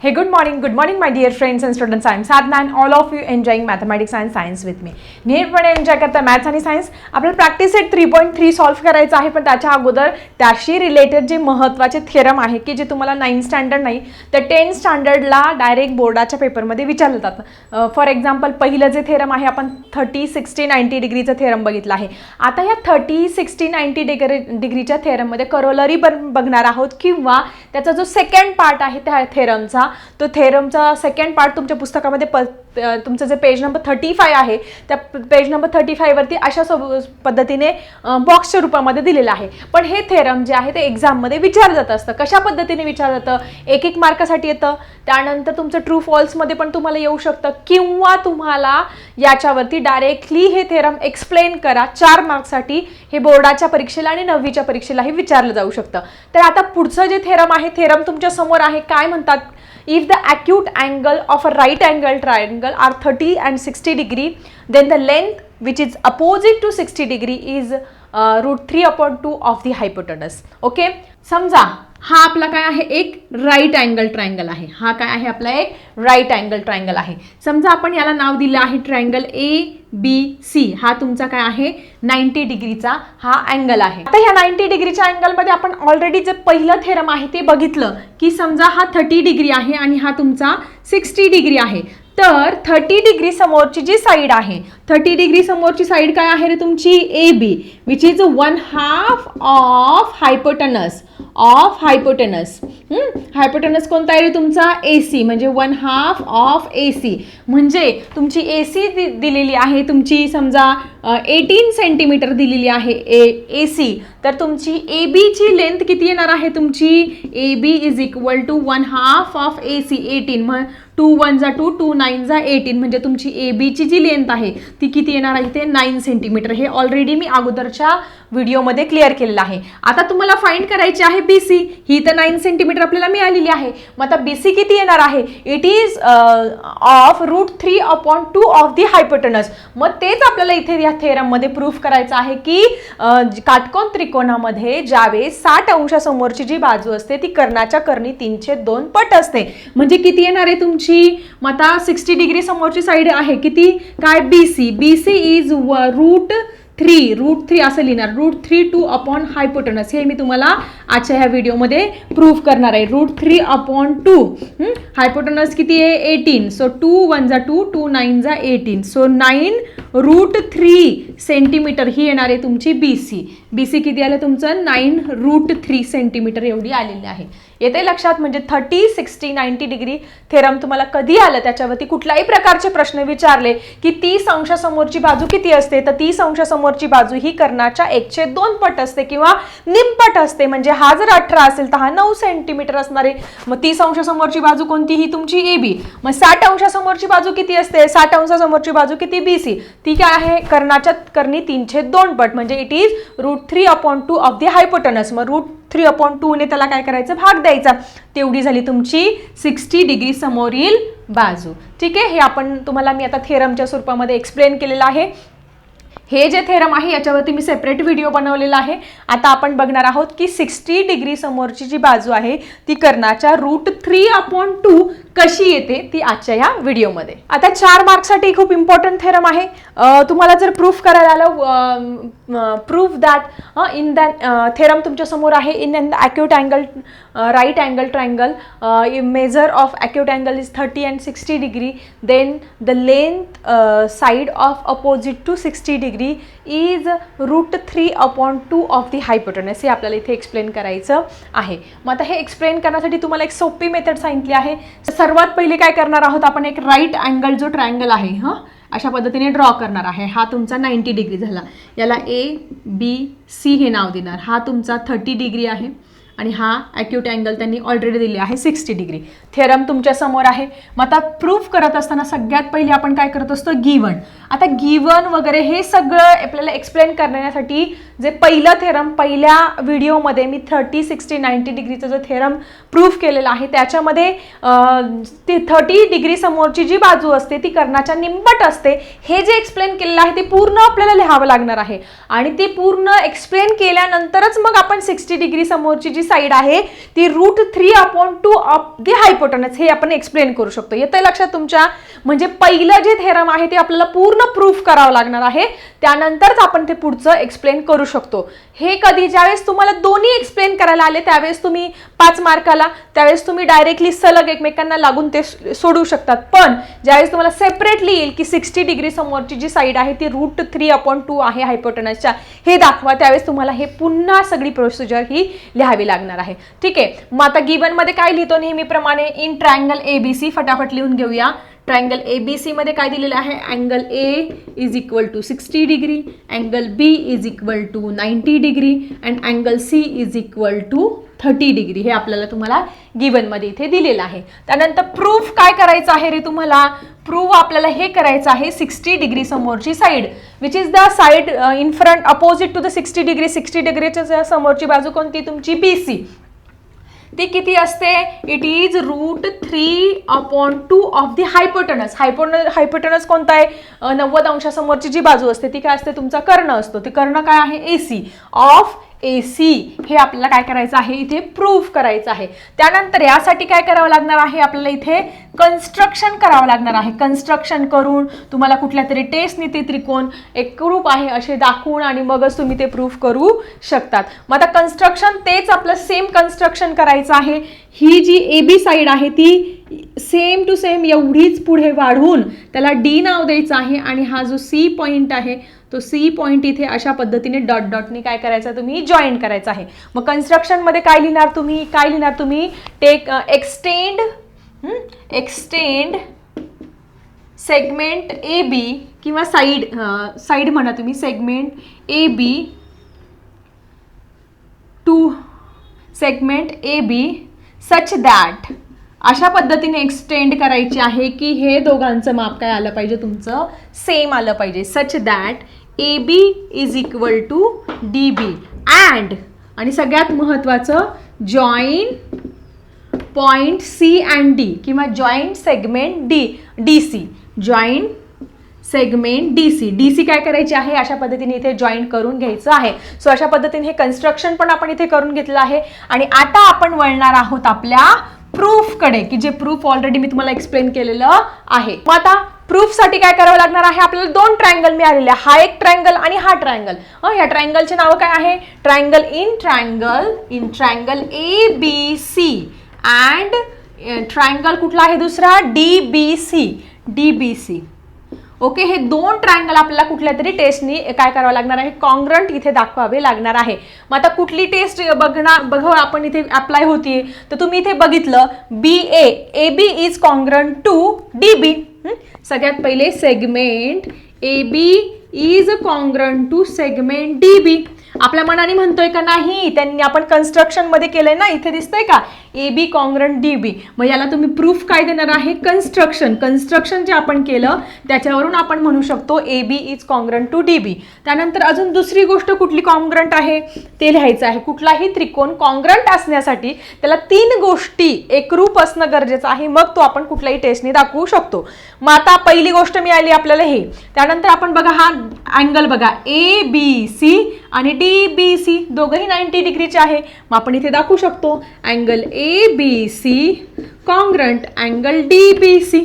Hey, good morning. Good morning, my dear friends and students. I am Sadhna and all of you enjoying mathematics and science with me. Enjoy करता maths आणि science आपल्याला practice set three point three solve करायचं आहे पण त्याच्या अगोदर त्याशी related जे महत्त्वाचे थेरम आहे की जे तुम्हाला नाईन स्टँडर्ड नाही तर टेन स्टँडर्डला डायरेक्ट बोर्डाच्या पेपरमध्ये विचारलं जातं फॉर एक्झाम्पल पहिलं जे थेरम आहे आपण थर्टी सिक्स्टी नाईन्टी डिग्रीचं थेरम बघितलं आहे आता या थर्टी सिक्स्टी नाईन्टी डिग्री डिग्रीच्या थेरममध्ये करोलरी बन बघणार आहोत किंवा त्याचा जो सेकंड पार्ट आहे त्या थेरमचा तो थेरमचा सेकंड पार्ट तुमच्या पुस्तकामध्ये प तुमचं जे पेज नंबर थर्टी फाय आहे त्या पेज नंबर थर्टी फायवरती अशा सब पद्धतीने बॉक्सच्या रूपामध्ये दिलेलं आहे. पण हे थेरम जे आहे ते एक्झाममध्ये विचारलं जात असतं. कशा पद्धतीने विचारलं जातं? एक एक मार्कासाठी येतं. त्यानंतर तुमचं ट्रू फॉल्समध्ये पण तुम्हाला येऊ शकतं. किंवा तुम्हाला याच्यावरती डायरेक्टली हे थेरम एक्सप्लेन करा. चार मार्क्ससाठी हे बोर्डाच्या परीक्षेला आणि नववीच्या परीक्षेलाही विचारलं जाऊ शकतं. तर आता पुढचं जे थेरम आहे थेरम तुमच्यासमोर आहे. काय म्हणतात? If the if angle of a right angle triangle angle are 30 and 60 degree. Then the length which is opposite to 60 degree is uh, root 3 upon 2 of the hypotenuse. Okay? समजा हा आपला काय आहे? एक राईट अँगल ट्रायंगल आहे. हा काय आहे आपला एक राईट अँगल ट्रायंगल आहे. समजा आपण याला नाव दिलं आहे ट्रायंगल ए बी सी हा तुमचा काय आहे? नाईन्टी डिग्रीचा हा अँगल आहे. आता ह्या नाईन्टी डिग्रीच्या अँगलमध्ये आपण ऑलरेडी जे पहिलं थेरम आहे ते बघितलं की समजा हा थर्टी डिग्री आहे आणि हा तुमचा सिक्स्टी डिग्री आहे. तर थर्टी डिग्री समोरची जी साईड आहे थर्टी डिग्री समोरची साईड काय आहे रे तुमची? A B which is one half of hypotenuse of hypotenuse hypotenuse कोणता आहे तुमचा? ए सी म्हणजे one half of A C म्हणजे तुमची ए सी दिलेली आहे तुमची समजा एटीन सेंटीमीटर दिलेली आहे ए ए सी तर तुमची ए बीची लेंथ किती येणार आहे तुमची? A B is equal to one half of A C eighteen मग टू वन जा टू टू नाईन जा एटीन म्हणजे तुमची ए बीची जी लेंथ आहे ती किती येणार आहे ते नाईन सेंटीमीटर हे ऑलरेडी मी अगोदरच्या व्हिडिओमध्ये क्लिअर केलेलं आहे. आता तुम्हाला फाईंड करायची आहे बी सी ही तर नाईन सेंटीमीटर आपल्याला मिळालेली आहे. मग आता बी सी किती येणार आहे? It is of root three upon two of the hypotenuse मग तेच आपल्याला इथे या थेरममध्ये प्रूफ करायचं आहे की uh, काटकोन त्रिकोणामध्ये ज्यावेळेस साठ अंशासमोरची जी बाजू असते ती कर्णाच्या कर्णी तीनशे दोन पट असते. म्हणजे किती येणार आहे तुमची? मग आता सिक्स्टी डिग्री समोरची साईड आहे किती? काय? B C B C is root three root three असं लिहिणार. Root three two upon hypotenuse हे मी तुम्हाला आजच्या ह्या व्हिडिओमध्ये प्रूफ करणार आहे. Root three upon two hypotenuse किती आहे? एटीन सो टू वन जा टू टू नाईन जा eighteen so nine root three centimetre ही येणार आहे तुमची बी सी बी सी किती आलं तुमचं? नाईन रूट थ्री सेंटीमीटर एवढी आलेली आहे. येते लक्षात म्हणजे thirty sixty ninety degree theorem तुम्हाला कधी आलं त्याच्यावरती? कुठल्याही प्रकारचे प्रश्न विचारले की तीस अंशासमोरची बाजू किती असते? तर तीस अंशासमोरची बाजू ही कर्णाच्या एकशे दोन पट असते किंवा निमपट असते. म्हणजे हा जर अठरा असेल तर हा नऊ सेंटीमीटर असणारे मग तीस अंशासमोरची बाजू कोणती? ही तुमची ए बी. मग साठ अंशासमोरची बाजू किती असते? साठ अंशासमोरची बाजू किती बी सी? ती काय आहे? कर्णाच्या कर्णी तीनशे दोन पट. म्हणजे it is root three upon two of the hypotenuse मग रूट थ्री अपॉन टूने त्याला काय करायचं? भाग द्यायचा. तेवढी झाली तुमची सिक्स्टी डिग्री समोरील बाजू. ठीक आहे? हे आपण तुम्हाला मी आता थेरमच्या स्वरूपामध्ये एक्सप्लेन केलेलं आहे. हे जे थेरम आहे याच्यावरती मी सेपरेट व्हिडिओ बनवलेला आहे. आता आपण बघणार आहोत की सिक्स्टी डिग्री समोरची जी बाजू आहे ती कर्णाच्या रूट थ्री अपॉन टू कशी येते ती आजच्या या व्हिडिओमध्ये. आता चार मार्क्ससाठी खूप इम्पॉर्टंट थेरम आहे. तुम्हाला जर प्रूफ करायला आलं proof that in that theorem तुमच्यासमोर आहे. In and acute angle right angle triangle measure of acute angle is thirty and sixty degree then the length side of opposite to sixty degree is root three upon two of the hypotenuse हे आपल्याला इथे explain करायचं आहे. मग आता हे explain करण्यासाठी तुम्हाला एक सोपी मेथड सांगितली आहे. सर्वात पहिले काय करणार आहोत आपण? एक राईट अँगल जो ट्रायंगल आहे हां? अशा पद्धतीने ड्रॉ करणार आहे. हा तुमचा नाईन्टी डिग्री झाला. याला ए बी सी हे नाव देणार. हा तुमचा थर्टी डिग्री आहे. आणि हा ॲक्यूट अँगल त्यांनी ऑलरेडी दिले आहे सिक्स्टी डिग्री थेरम तुमच्यासमोर आहे. मग आता प्रूफ करत असताना सगळ्यात पहिले आपण काय करत असतो? गिवन आता गिवन वगैरे हे सगळं आपल्याला एक्सप्लेन करण्यासाठी जे पहिलं थेरम पहिल्या व्हिडिओमध्ये मी थर्टी सिक्स्टी नाईन्टी डिग्रीचं जो थेरम प्रूफ केलेला आहे त्याच्यामध्ये ती थर्टी डिग्री समोरची जी बाजू असते ती कर्णाच्या निंबट असते हे जे एक्सप्लेन केलेलं आहे ते पूर्ण आपल्याला लिहावं लागणार आहे. आणि ते पूर्ण एक्सप्लेन केल्यानंतरच मग आपण सिक्स्टी डिग्री समोरची जी साईड आहे. ती root three upon two of the hypotenuse हे आपण एक्सप्लेन करू शकतो. येतं लक्षात तुमच्या? म्हणजे पहिलं जे थेरम आहे ते आपल्याला पूर्ण प्रूफ करावं लागणार आहे. त्यानंतरच आपण ते पुढचं एक्सप्लेन करू शकतो. हे कधी ज्यावेळेस तुम्हाला दोन्ही एक्सप्लेन करायला आले त्यावेळेस तुम्ही पाच मार्काला त्यावेळेस तुम्ही डायरेक्टली सलग एकमेकांना लागून ते सोडवू शकतात. पण ज्यावेळेस तुम्हाला सेपरेटली येईल की सिक्स्टी डिग्री समोरची जी साईड आहे ती रूट थ्री अपॉन टू आहे हायपोटनसच्या हे दाखवा. त्यावेळेस तुम्हाला हे पुन्हा सगळी प्रोसिजर ही लिहावी लागेल. लागणार आहे. ठीक आहे. मग आता गिवनमध्ये काय लिहितो नेहमीप्रमाणे? In triangle A B C फटाफट लिहून घेऊया. ट्रायंगल ए बी सीमध्ये काय दिलेलं आहे? Angle A is equal to sixty degree angle B is equal to ninety degree and angle C is equal to thirty degree हे आपल्याला तुम्हाला गिवनमध्ये इथे दिलेलं आहे. त्यानंतर प्रूफ काय करायचं आहे रे तुम्हाला? प्रूफ आपल्याला हे करायचं आहे सिक्स्टी डिग्री समोरची side which is the side in front opposite to the sixty degree. Sixty डिग्रीच्या समोरची बाजू कोणती? तुमची बी सी ती किती असते? It is root three upon two of the hypotenuse hypo hypotenuse कोणता आहे? नव्वद अंशासमोरची जी बाजू असते ती काय असते? तुमचा कर्ण असतो. ते कर्ण काय आहे? A C of A C हे आपल्याला काय करायचं आहे? इथे प्रूफ करायचं आहे. त्यानंतर यासाठी काय करावं लागणार आहे? आपल्याला इथे कन्स्ट्रक्शन करावं लागणार आहे. कन्स्ट्रक्शन करून तुम्हाला कुठल्या तरी टेस्टनी ते त्रिकोण एक रूप आहे असे दाखवून आणि मगच तुम्ही ते प्रूफ करू शकतात. मग आता कन्स्ट्रक्शन तेच आपलं सेम कन्स्ट्रक्शन करायचं आहे. ही जी ए बी साईड आहे ती सेम टू सेम एवढीच पुढे वाढवून त्याला डी नाव द्यायचं आहे आणि हा जो सी पॉईंट आहे तो सी पॉईंट इथे अशा पद्धतीने डॉट डॉटने काय करायचं तुम्ही जॉईन करायचं आहे. मग कन्स्ट्रक्शनमध्ये काय लिहिणार तुम्ही? काय लिहिणार तुम्ही? Take extend extend segment A B किंवा साईड साईड म्हणा तुम्ही segment A B to segment A B such that अशा पद्धतीने एक्सटेंड करायची आहे की हे दोघांचं माप काय आलं पाहिजे तुमचं? सेम आलं पाहिजे. Such that A B is equal to D B and आणि सगळ्यात महत्त्वाचं join point C and D किंवा joint segment D D C joint segment D C D C काय करायची आहे? अशा पद्धतीने इथे जॉईंट करून घ्यायचं आहे. सो अशा पद्धतीने हे कन्स्ट्रक्शन पण आपण इथे करून घेतलं आहे. आणि आता आपण वळणार आहोत आपल्या प्रूफकडे की जे प्रूफ ऑलरेडी मी तुम्हाला एक्सप्लेन केलेलं आहे. मग आता प्रूफसाठी काय करावं लागणार आहे? आपल्याला दोन ट्रायंगल मिळालेले आहे. हा एक ट्रायंगल आणि हा ट्रायंगल ह्या ट्रायंगलचे नाव काय आहे? Triangle in triangle in triangle A B C and triangle कुठला आहे दुसरा? D B C D B C okay हे दोन ट्रायंगल आपल्याला कुठल्या तरी टेस्टनी काय करावं लागणार आहे? कॉन्ग्रंट इथे दाखवावे लागणार आहे. मग आता कुठली टेस्ट बघणार बघ आपण इथे अप्लाय होतीये. तर तुम्ही इथे बघितलं B A A B is congruent to D B सगळ्यात पहिले segment A B is congruent to segment D B आपल्या मनाने म्हणतोय का नाही? त्यांनी आपण कन्स्ट्रक्शनमध्ये केलंय ना इथे दिसतंय का? ए बी कॉंग्रन डी बी मग याला तुम्ही प्रूफ काय देणार आहे? कन्स्ट्रक्शन कन्स्ट्रक्शन जे आपण केलं त्याच्यावरून आपण म्हणू शकतो A B is congruent to D B त्यानंतर अजून दुसरी गोष्ट कुठली कॉंग्रंट आहे? ते लिहायचं आहे. कुठलाही त्रिकोण कॉंग्रंट असण्यासाठी त्याला तीन गोष्टी एकरूप असणं गरजेचं आहे. मग तो आपण कुठल्याही टेस्टने दाखवू शकतो. मग आता पहिली गोष्ट मिळाली आपल्याला हे. त्यानंतर आपण बघा हा अँगल बघा. ए बी सी आणि डी बी सी दोघंही नाईन्टी डिग्रीचे आहे. मग आपण इथे दाखवू शकतो angle A B C congruent angle D B C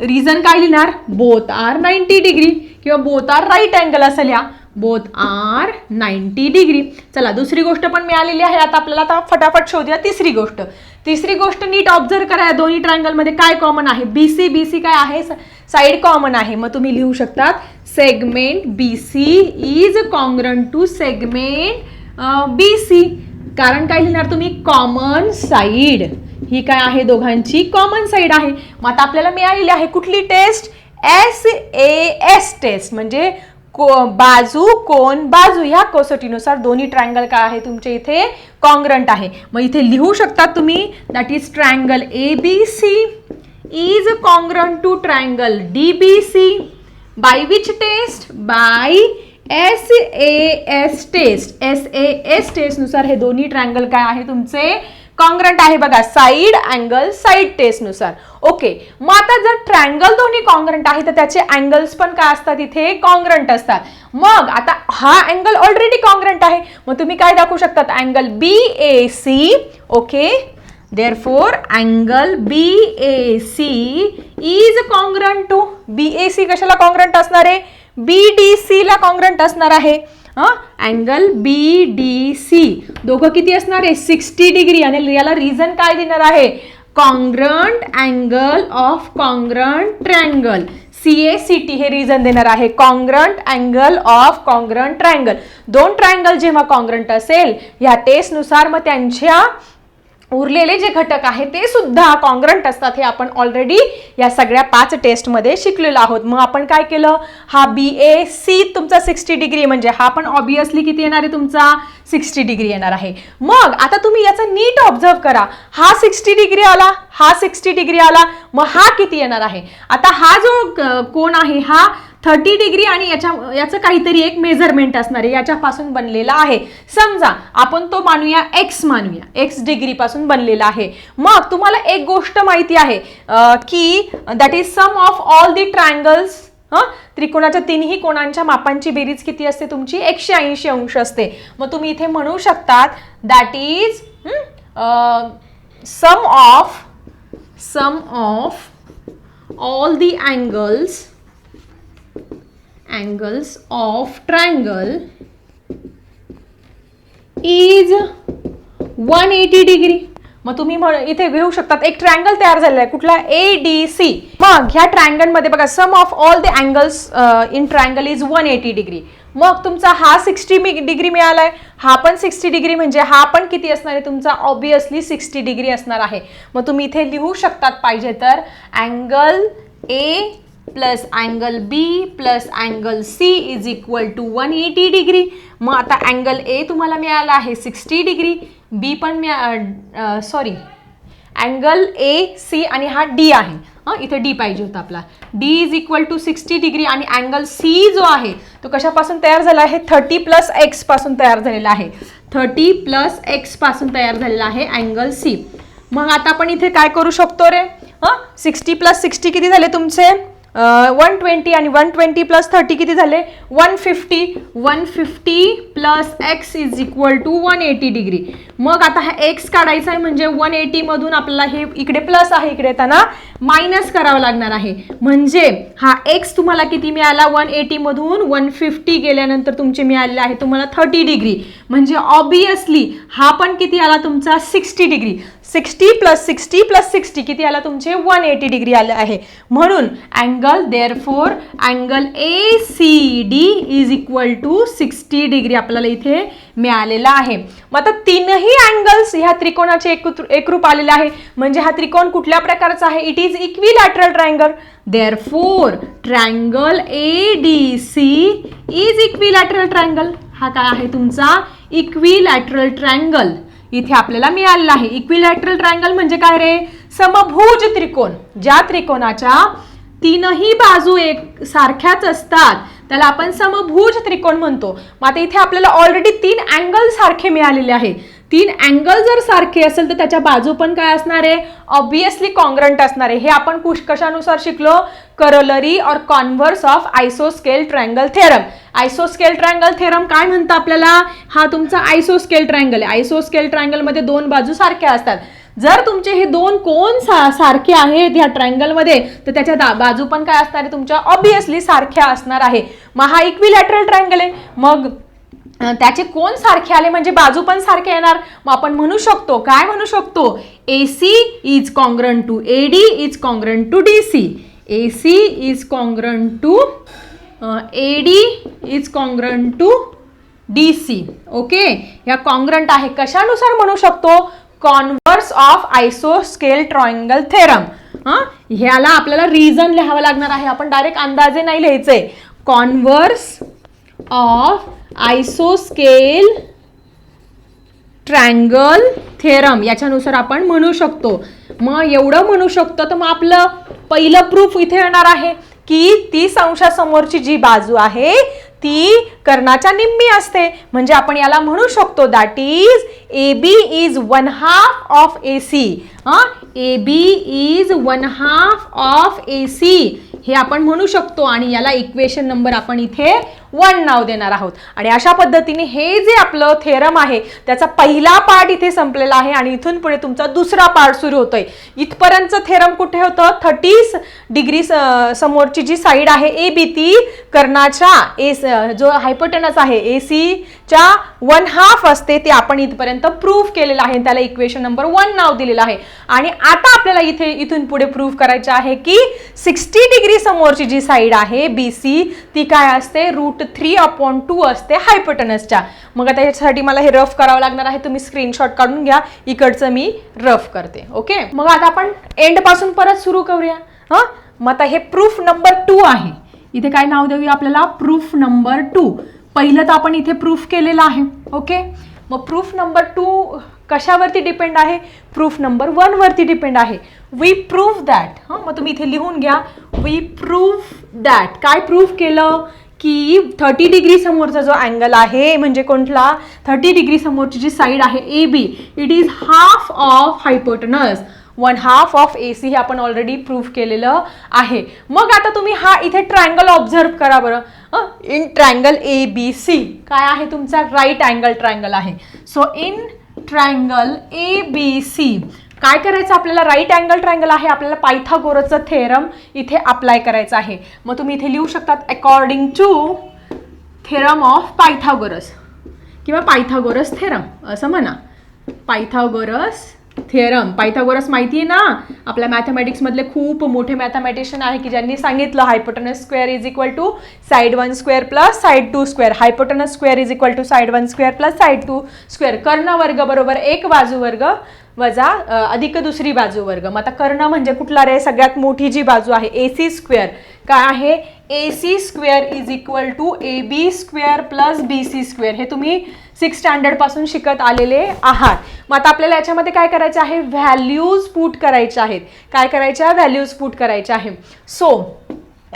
reason काय लिहिणार? बोथ आर नाईन्टी डिग्री किंवा बोथ आर राईट अँगल असं लिहा. बोथ आर नाईन्टी डिग्री चला दुसरी गोष्ट पण मिळालेली आहे. आता आपल्याला आता फटाफट शोधूया तिसरी गोष्ट. तिसरी गोष्ट नीट ऑब्झर्व करा या दोन्ही ट्रायंगलमध्ये काय कॉमन आहे. बी सी बी सी काय आहे? साईड कॉमन आहे. मग तुम्ही लिहू शकतात segment B C is congruent to segment B C कारण काय लिहिणार तुम्ही? कॉमन साईड ही काय आहे? दोघांची कॉमन साईड आहे. मग आता आपल्याला मिळालेली आहे कुठली test S A S test म्हणजे को बाजू कोण बाजू. ह्या कोसटीनुसार दोन्ही ट्रायंगल काय आहे तुमच्या इथे? कॉन्ग्रंट आहे. मग इथे लिहू शकता तुम्ही that is triangle A B C is congruent to triangle D B C by which test by S A S test S A S टेस्टनुसार हे दोन्ही ट्रायंगल काय आहे तुमचे? कॉन्ग्रंट आहे बघा साईड अँगल साईड टेस्टनुसार. ओके मग आता जर ट्रँगल दोन्ही कॉन्ग्रंट आहे तर त्याचे अँगल्स पण काय असतात इथे? कॉन्ग्रंट असतात. मग आता हा अँगल ऑलरेडी कॉन्ग्रंट आहे. मग तुम्ही काय दाखवू शकतात? Angle B A C okay therefore angle B A C is congruent to B A C कशाला कॉन्ग्रंट असणार आहे? बी डी सीला कॉन्ग्रंट असणार आहे. अँगल बी डी सी दोघं किती असणार आहे? Sixty degree. आणि याला रिझन काय देणार आहे? Congruent angle of congruent triangle C A C T हे रिझन देणार आहे. Congruent angle of congruent triangle दोन ट्रँगल जेव्हा कॉन्ग्रंट असेल ह्या टेस्टनुसार मग त्यांच्या उरलेले जे घटक आहेत ते सुद्धा कॉन्ग्रंट असतात हे आपण ऑलरेडी या सगळ्या पाच टेस्टमध्ये शिकलेलो आहोत. मग आपण काय केलं? हा बी ए सी तुमचा सिक्स्टी डिग्री म्हणजे हा पण ऑबियसली किती येणार आहे तुमचा? सिक्स्टी डिग्री येणार आहे. मग आता तुम्ही याचा नीट ऑब्झर्व करा. हा सिक्स्टी डिग्री आला हा सिक्स्टी डिग्री आला मग हा किती येणार आहे? आता हा जो कोण आहे हा थर्टी डिग्री आणि याच्या याचं काहीतरी एक मेजरमेंट असणार आहे याच्यापासून बनलेला आहे. समजा आपण तो मानूया एक्स मानूया. एक्स डिग्रीपासून बनलेला आहे. मग तुम्हाला एक गोष्ट माहिती आहे की that is sum of all the triangles हां? त्रिकोणाच्या तिन्ही कोणांच्या मापांची बेरीज किती असते तुमची? एकशे ऐंशी अंश असते. मग तुम्ही इथे म्हणू शकतात that is sum of sum of all the angles angles of triangle is 180 degree मग तुम्ही म्हण- इथे घेऊ शकतात. एक ट्रायंगल तयार झालेला आहे. कुठला? ए डी सी मग ह्या ट्रँगलमध्ये बघा sum of all the angles in triangle is one eighty degree मग तुमचा हा सिक्स्टी डिग्री मिळाला आहे हा पण सिक्स्टी डिग्री म्हणजे हा पण किती असणार आहे? तुमचा ऑब्विसली सिक्स्टी डिग्री असणार आहे. मग तुम्ही इथे लिहू शकतात पाहिजे तर angle A plus angle B plus angle C is equal to one eighty degree. मग आता अँगल ए तुम्हाला मिळाला आहे सिक्स्टी डिग्री. बी पण मिळा सॉरी अँगल ए सी आणि हा डी आहे. हां इथे डी पाहिजे होता आपला. D is equal to sixty degree आणि अँगल सी जो आहे तो कशापासून तयार झाला आहे? थर्टी प्लस एक्सपासून तयार झालेला आहे. थर्टी प्लस एक्सपासून तयार झालेला आहे अँगल सी. मग आता आपण इथे काय करू शकतो रे? हां सिक्स्टी प्लस सिक्स्टी किती झाले तुमचे? वन ट्वेंटी आणि वन ट्वेंटी प्लस थर्टी किती झाले? One fifty one fifty plus X is equal to one eighty degree मग आता हा एक्स काढायचा आहे म्हणजे वन एटीमधून आपल्याला हे इकडे प्लस आहे इकडे त्यांना मायनस करावं लागणार आहे. म्हणजे हा एक्स तुम्हाला किती मिळाला? वन एटीमधून वन फिफ्टी गेल्यानंतर तुमचे मिळालेले आहे तुम्हाला थर्टी डिग्री म्हणजे ऑबियसली हा पण किती आला तुमचा? Sixty degree sixty plus sixty plus sixty किती आला तुमचे? वन एटी डिग्री आले आहे. म्हणून angle therefore angle A C D is equal to sixty degree आपल्याला इथे मिळालेला आहे. मग आता तीनही अँगल्स ह्या त्रिकोणाचे एकत्र एकरूप आलेले आहे. म्हणजे हा त्रिकोण कुठल्या प्रकारचा आहे? It is equilateral triangle therefore triangle A D C is equilateral triangle हा काय आहे तुमचा? इक्विलॅटरल ट्रायंगल इथे आपल्याला मिळालेला आहे. इक्विलॅटरल ट्रायंगल म्हणजे काय रे? समभुज त्रिकोण. ज्या त्रिकोणाच्या तीनही बाजू एक सारख्याच असतात. त्याला आपण समभुज त्रिकोण म्हणतो. मग आता इथे आपल्याला ऑलरेडी तीन अँगल सारखे मिळालेले आहे तीन अँगल जर सारखे असेल तर त्याच्या बाजू पण काय असणार आहे? ऑब्विसली कॉन्ग्रंट असणार आहे. हे आपण कुश कशानुसार शिकलो. करलरी और कॉन्व्हर्स ऑफ आयसोस्केल ट्रायंगल थेरम आयसोस्केल ट्रायंगल थेरम काय म्हणतं आपल्याला? हा तुमचा आयसोस्केल ट्रायंगल आहे. आयसोस्केल ट्रायंगलमध्ये दोन बाजू सारख्या असतात. जर तुमचे हे दोन कोण सा सारखे आहेत ह्या ट्रायंगलमध्ये तर त्याच्या दा बाजू पण काय असणार आहे तुमच्या? ऑब्विसली सारख्या असणार आहे. मग हा इक्विलॅटरल ट्रायंगल आहे. मग त्याचे कोण सारखे आले म्हणजे बाजू पण सारखे येणार. मग आपण म्हणू शकतो काय म्हणू शकतो? A C is congruent to A D is congruent to D C A C is congruent to A D is congruent to D C okay या कॉंग्रंट आहे. कशानुसार म्हणू शकतो? कॉन्व्हर्स ऑफ आयसोस्केल ट्रायंगल थेरम हां? ह्याला आपल्याला रिझन लिहावं लागणार आहे. आपण डायरेक्ट अंदाजे नाही लिहायचंय कॉन्व्हर्स ऑफ आयसोस्केल ट्रँगल थेरम याच्यानुसार आपण म्हणू शकतो. मग एवढं म्हणू शकतो तर मग आपलं पहिलं प्रूफ इथे येणार आहे की तीस अंशासमोरची जी बाजू आहे ती कर्णाच्या निम्मी असते. म्हणजे आपण याला म्हणू शकतो that is A B is one half of A C A B is one half of A C हे आपण म्हणू शकतो आणि याला इक्वेशन नंबर आपण इथे वन नाव देणार आहोत. आणि अशा पद्धतीने हे जे आपलं थेरम आहे त्याचा पहिला पार्ट इथे संपलेला आहे आणि इथून पुढे तुमचा दुसरा पार्ट सुरू होतोय. इथपर्यंतचं थेरम कुठे होतं? थर्टी डिग्री समोरची जी साईड आहे ए बी ती कर्णाच्या ए जो हायपोटनस आहे ए सीच्या वन हाफ असते ते आपण इथपर्यंत प्रूव्ह केलेलं आहे. त्याला इक्वेशन नंबर वन नाव दिलेलं आहे. आणि आता आपल्याला इथे इथून पुढे प्रूव्ह करायचं आहे की सिक्स्टी डिग्री समोरची जी साईड आहे बी सी ती काय असते? रूट थ्री अपॉन टू असते हायपोटनसच्या मग आता याच्यासाठी मला हे रफ करावं लागणार आहे. तुम्ही स्क्रीनशॉट काढून घ्या. इकडचं मी रफ करते. ओके मग आता आपण एंडपासून परत सुरू करूया. हां? मग आता हे प्रूफ नंबर टू आहे. इथे काय नाव देऊया आपल्याला? प्रूफ नंबर टू पहिलं तर आपण इथे प्रूफ केलेलं आहे. ओके मग प्रूफ नंबर टू कशावरती डिपेंड आहे? प्रूफ नंबर वनवरती डिपेंड आहे. वी प्रूफ दॅट हां? मग तुम्ही इथे लिहून घ्या. वी प्रूफ दॅट काय प्रूफ केलं? की थर्टी डिग्री समोरचा जो अँगल आहे म्हणजे कोणता? थर्टी डिग्री समोरची जी साईड आहे A B it is half of hypotenuse one half of A C हे आपण ऑलरेडी प्रूव्ह केलेलं आहे. मग आता तुम्ही हा इथे ट्रायंगल ऑब्झर्व करा बरं. In triangle A B C काय आहे तुमचा? राईट अँगल ट्रायंगल आहे. So in triangle A B C काय करायचं? आपल्याला राईट अँगल ट्रायंगल आहे. आपल्याला पायथागोरसचं थेरम इथे अप्लाय करायचं आहे. मग तुम्ही इथे लिहू शकतात according to theorem of Pythagoras. किंवा पायथागोरस थेरम असं म्हणा. पायथागोरस थिअरम पायथागोरस माहिती आहे ना? आपल्या मॅथमॅटिक्समधले खूप मोठे मॅथमॅटिशियन आहे की ज्यांनी सांगितलं hypotenuse square is equal to side one square plus side two square hypotenuse square is equal to side one square plus side two square कर्ण वर्ग बरोबर एक बाजू वर्ग वजा अधिक दुसरी बाजू वर्ग. मग आता कर्ण म्हणजे कुठला रे? सगळ्यात मोठी जी बाजू आहे ए सी स्क्वेअर. काय आहे? A C square is equal to A B square plus B C square. हे तुम्ही सिक्स स्टँडर्डपासून शिकत आलेले आहात. मग आता आपल्याला याच्यामध्ये काय करायचे आहे? व्हॅल्यूज पुट करायच्या आहेत. काय करायच्या व्हॅल्यूज पुट करायच्या आहे. सो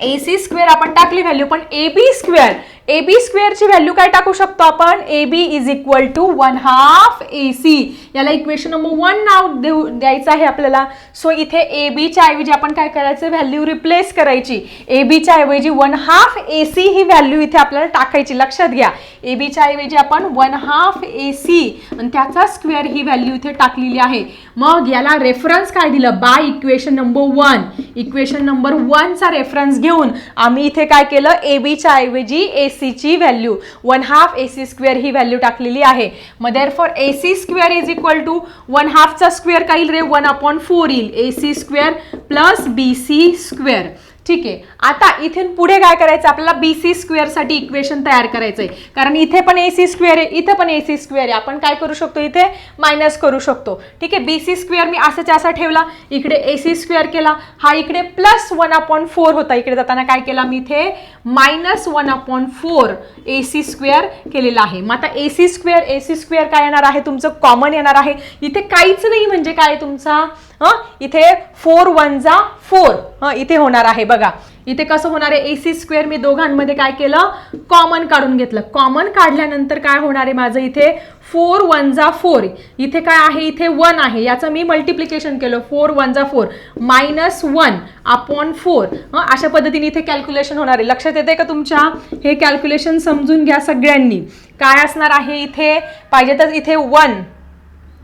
ए सी स्क्वेअर आपण टाकली व्हॅल्यू पण ए B square A B स्क्वेअरची value काय टाकू शकतो आपण? A B is equal to one half A C याला इक्वेशन नंबर वन नाव देऊ द्यायचं आहे आपल्याला. सो इथे ए बीच्या ऐवजी आपण काय करायचं? व्हॅल्यू रिप्लेस करायची. ए बीच्या ऐवजी वन हाफ ए सी ही व्हॅल्यू इथे आपल्याला टाकायची. लक्षात घ्या. ए बीच्या ऐवजी आपण वन हाफ ए सी आणि त्याचा स्क्वेअर ही व्हॅल्यू इथे टाकलेली आहे. मग याला रेफरन्स काय दिलं? By equation number one equation number वनचा reference घेऊन आम्ही इथे काय केलं? ए बीच्या ऐवजी ए सीची value one half A C square he value टाकलेली आहे. मग therefore A C square is equal to one हाफचा square काय येईल रे? वन अपॉन फोर येईल. A C square plus B C square ठीक आहे. आता इथून पुढे काय करायचं? आपल्याला बी सी स्क्वेअरसाठी इक्वेशन तयार करायचं आहे कारण इथे पण ए सी स्क्वेअर आहे इथे पण ए सी स्क्वेअर आहे. आपण काय करू शकतो इथे? मायनस करू शकतो. ठीक आहे? बी सी स्क्वेअर मी असाच्या असा ठेवला. इकडे ए सी स्क्वेअर केला. हा इकडे प्लस वन अपॉन फोर होता. इकडे जाताना काय केला? मी इथे minus one upon four A C square केलेला आहे. मग आता A C square A C square काय येणार आहे? तुमचं कॉमन येणार आहे. इथे काहीच नाही म्हणजे काय तुमचा? हं? इथे फोर वन जा फोर हां? इथे होणार आहे बघा. इथे कसं होणार आहे? ए सी स्क्वेअर मी दोघांमध्ये काय केलं? कॉमन काढून घेतलं. कॉमन काढल्यानंतर काय होणार आहे माझं इथे? फोर वन जा फोर. इथे काय आहे? इथे वन आहे. याचं मी मल्टिप्लिकेशन केलं. फोर वन जा four. Minus one upon four. अशा पद्धतीने इथे कॅल्क्युलेशन होणार आहे. लक्षात येते का तुमच्या? हे कॅल्क्युलेशन समजून घ्या सगळ्यांनी. काय असणार आहे इथे? पाहिजे तर इथे वन.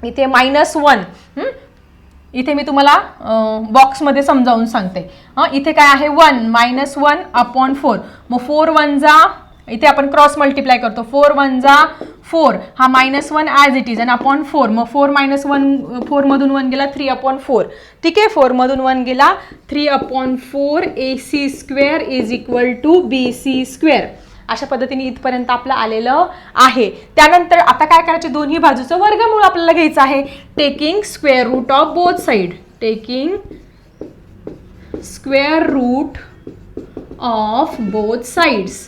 इथे मायनस वन. इथे मी तुम्हाला बॉक्समध्ये समजावून सांगते. इथे काय आहे? One. Minus one upon four. मग फोर वन जा इथे आपण क्रॉस मल्टिप्लाय करतो. फोर वन जा फोर हा minus one as it is and upon four मग फोर मायनस वन फोरमधून वन गेला थ्री अपॉन फोर ठीक आहे? फोरमधून वन गेला three upon four A C square is equal to B C square अशा पद्धतीने इथपर्यंत आपलं आलेलं आहे. त्यानंतर आता काय करायचं? दोन्ही बाजूचं वर्गमूळ आपल्याला घ्यायचं आहे. Taking square root of both side taking square root of both sides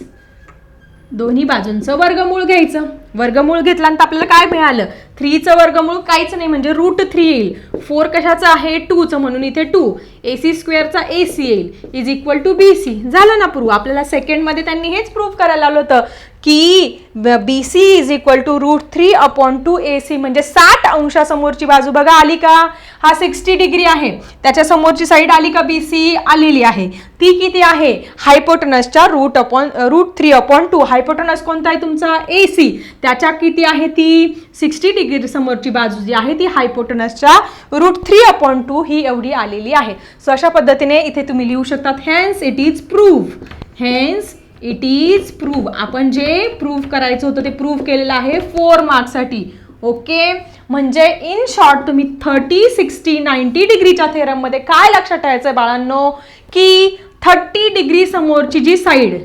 दोन्ही बाजूंचं वर्गमूळ घ्यायचं. वर्गमूळ घेतल्यानंतर आपल्याला काय मिळालं? थ्रीचं वर्गमूळ काहीच नाही म्हणजे रूट थ्री येईल. फोर कशाचं आहे? टूचं म्हणून इथे टू. ए सी स्क्वेअरचा ए सी येईल. Is equal to B C झालं ना प्रूव्ह आपल्याला सेकंडमध्ये त्यांनी हेच प्रूव्ह करायला लावलं होतं. की B C is equal to root three upon two A C म्हणजे साठ अंशासमोरची बाजू बघा आली का? हा सिक्स्टी डिग्री आहे. त्याच्या समोरची साईड आली का? बी सी आलेली आहे. ती किती आहे? हायपोटनसच्या root upon root three upon two hypotenuse कोणता आहे तुमचा? ए सी त्याच्या किती आहे ती? सिक्स्टी डिग्री समोरची बाजू जी आहे ती हायपोटनसच्या रूट थ्री अपॉन टू ही एवढी आलेली आहे. सो अशा पद्धतीने इथे तुम्ही लिहू शकतात hence it is prove hence it is prove आपण जे प्रूव्ह करायचं होतं ते प्रूव्ह केलेलं आहे फोर मार्क्ससाठी ओके म्हणजे इन शॉर्ट तुम्ही थर्टी सिक्स्टी नाईन्टी डिग्रीच्या थेरममध्ये काय लक्षात ठेवायचं आहे बाळांनो? की थर्टी डिग्री समोरची जी साईड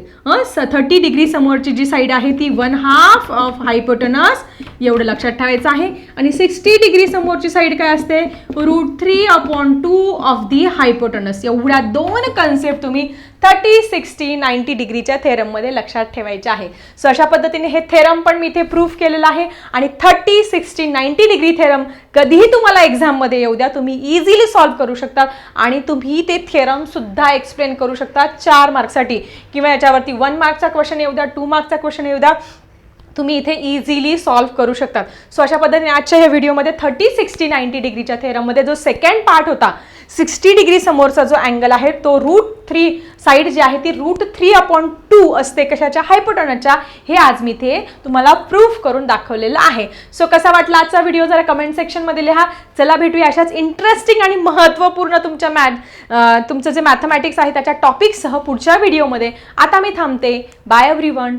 थर्टी डिग्री समोरची जी साईड आहे ती वन हाफ ऑफ हायपोटनस एवढं लक्षात ठेवायचं आहे. आणि सिक्स्टी डिग्री समोरची साईड काय असते? Root three upon two of the hypotenuse एवढ्या दोन कन्सेप्ट तुम्ही थर्टी सिक्स्टी नाईन्टी डिग्रीच्या थेरममध्ये लक्षात ठेवायचे आहे. सो अशा पद्धतीने हे थेरम पण मी इथे प्रूफ केलेलं आहे. आणि thirty sixty ninety degree theorem कधीही तुम्हाला एक्झाममध्ये येऊ द्या. तुम्ही इझिली सॉल्व्ह करू शकता. आणि तुम्ही ते थेरमसुद्धा एक्सप्लेन करू शकता चार मार्क्ससाठी किंवा याच्यावरती वन मार्कचा क्वेश्चन येऊ द्या टू मार्कचा क्वेश्चन येऊ द्या. तुम्ही इथे इझिली सॉल्व्ह करू शकतात सो अशा पद्धतीने आजच्या ह्या व्हिडिओमध्ये थर्टी सिक्स्टी नाईन्टी डिग्रीच्या थेरममध्ये जो सेकंड पार्ट होता सिक्स्टी डिग्री समोरचा जो अँगल आहे तो रूट थ्री साईड जी आहे ती रूट थ्री अपॉन टू असते कशाच्या? हायपोटोनच्या. हे आज मी ते तुम्हाला प्रूफ करून दाखवलेलं आहे. सो कसा वाटला आजचा व्हिडिओ? जरा कमेंट सेक्शनमध्ये लिहा. चला भेटूया अशाच इंटरेस्टिंग आणि महत्त्वपूर्ण तुमच्या मॅथ तुमचं जे मॅथमॅटिक्स आहे त्याच्या टॉपिकसह पुढच्या व्हिडिओमध्ये आता मी थांबते. Bye every one